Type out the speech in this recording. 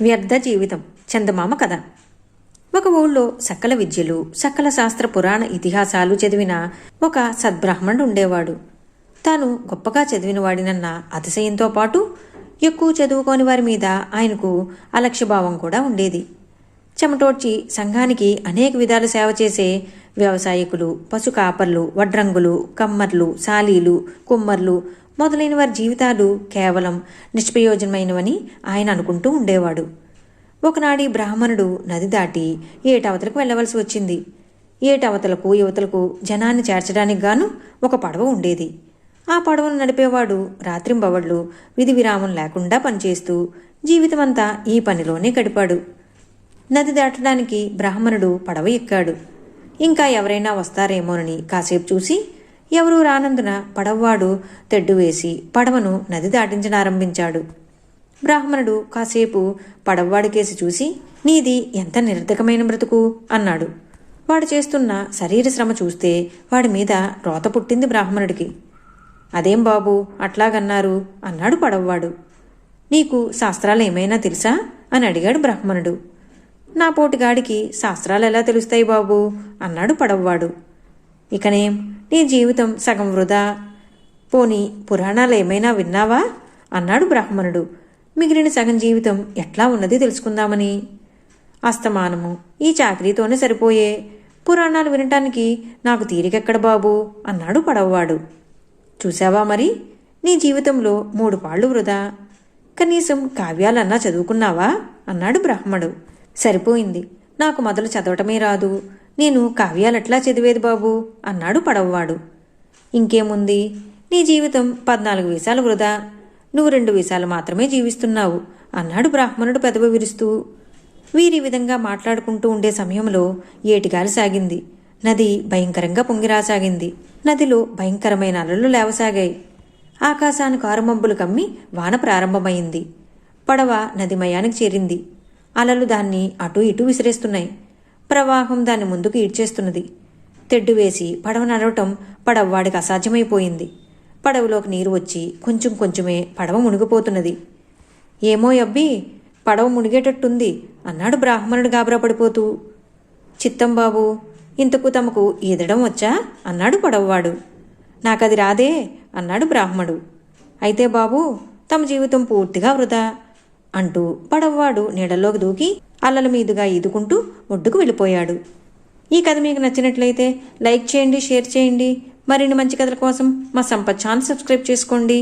వ్యర్థ జీవితం. చందమామ కథ. ఒక ఊళ్ళో సకల విద్యలు సకల శాస్త్ర పురాణ ఇతిహాసాలు చదివిన ఒక సద్బ్రాహ్మణుడు ఉండేవాడు. తాను గొప్పగా చదివిన వాడినన్న అతిశయంతో పాటు ఎక్కువ చదువుకోని వారి మీద ఆయనకు అలక్ష్యభావం కూడా ఉండేది. చెమటోడ్చి సంఘానికి అనేక విధాలు సేవ చేసే వ్యవసాయకులు పశు కాపర్లు వడ్రంగులు కమ్మర్లు సాలీలు కుమ్మర్లు మొదలైన వారి జీవితాలు కేవలం నిష్ప్రయోజనమైనవని ఆయన అనుకుంటూ ఉండేవాడు. ఒకనాడి బ్రాహ్మణుడు నది దాటి ఏటవతలకు వెళ్ళవలసి వచ్చింది. ఏటవతలకు యువతలకు జనాన్ని చేర్చడానికి గాను ఒక పడవ ఉండేది. ఆ పడవను నడిపేవాడు రాత్రింబవళ్ళు విధి విరామం లేకుండా పనిచేస్తూ జీవితమంతా ఈ పనిలోనే గడిపాడు. నది దాటడానికి బ్రాహ్మణుడు పడవ ఎక్కాడు. ఇంకా ఎవరైనా వస్తారేమోనని కాసేపు చూసి ఎవరూ రానందున పడవవాడు తెడ్డు వేసి పడవను నది దాటించనారంభించాడు బ్రాహ్మణుడు కాసేపు పడవవాడికేసి చూసి నీది ఎంత నిరర్ధకమైన బ్రతుకు? అన్నాడు. వాడు చేస్తున్న శరీర శ్రమ చూస్తే వాడి మీద రోత పుట్టింది బ్రాహ్మణుడికి. అదేం బాబు అట్లాగన్నారు అన్నాడు పడవవాడు. నీకు శాస్త్రాలు ఏమైనా తెలుసా? అని అడిగాడు బ్రాహ్మణుడు. నా పోటుగాడికి శాస్త్రాలు ఎలా తెలుస్తాయి బాబు? అన్నాడు పడవవాడు. ఇకనేం నీ జీవితం సగం వృధా. పోని పురాణాలు ఏమైనా విన్నావా? అన్నాడు బ్రాహ్మణుడు. మిగిలిన సగం జీవితం ఎట్లా ఉన్నది తెలుసుకుందామని. అస్తమానము. ఈ చాకరీతోనే సరిపోయే. పురాణాలు వినటానికి నాకు తీరికెక్కడ బాబు? అన్నాడు పడవవాడు. చూశావా మరి? నీ జీవితంలో మూడు పాళ్ళు వృధా. కనీసం కావ్యాలన్నా చదువుకున్నావా? అన్నాడు బ్రాహ్మడు సరిపోయింది. నాకు మొదలు చదవటమే రాదు. నేను కావ్యాలట్లా చదివేది బాబు? అన్నాడు పడవవాడు. ఇంకేముంది? నీ జీవితం పద్నాలుగు వీసాలు వృధా. నువ్వు రెండు వీసాలు మాత్రమే జీవిస్తున్నావు అన్నాడు బ్రాహ్మణుడు పెదవ విరుస్తూ. వీరి విధంగా మాట్లాడుకుంటూ ఉండే సమయంలో ఏటిగాలి సాగింది. నది భయంకరంగా పొంగిరాసాగింది నదిలో భయంకరమైన అలలు లేవసాగాయి. ఆకాశానికి కారుమబ్బులు కమ్మి వాన ప్రారంభమైంది. పడవ నదిమయానికి చేరింది. అలలు దాన్ని అటూ ఇటూ విసిరేస్తున్నాయి. ప్రవాహం దాన్ని ముందుకు ఈడ్చేస్తున్నది. తెడ్డు వేసి పడవ నడవటం పడవవాడికి అసాధ్యమైపోయింది. పడవలోకి నీరు వచ్చి కొంచెం కొంచెమే పడవ మునిగిపోతున్నది. ఏమో అబ్బి పడవ మునిగేటట్టుంది అన్నాడు బ్రాహ్మణుడు గాబరా పడిపోతూ చిత్తం బాబు ఇంతకు తమకు ఈదడం వచ్చా? అన్నాడు పడవవాడు. నాకది రాదే అన్నాడు బ్రాహ్మడు. అయితే బాబు తమ జీవితం పూర్తిగా వృధా. అంటూ పడవవాడు నీడల్లోకి దూకి అల్లల మీదుగా ఈదుకుంటూ ఒడ్డుకు వెళ్ళిపోయాడు. ఈ కథ మీకు నచ్చినట్లయితే లైక్ చేయండి షేర్ చేయండి. మరిన్ని మంచి కథల కోసం మా సంపత్ ఛానల్ సబ్స్క్రైబ్ చేసుకోండి.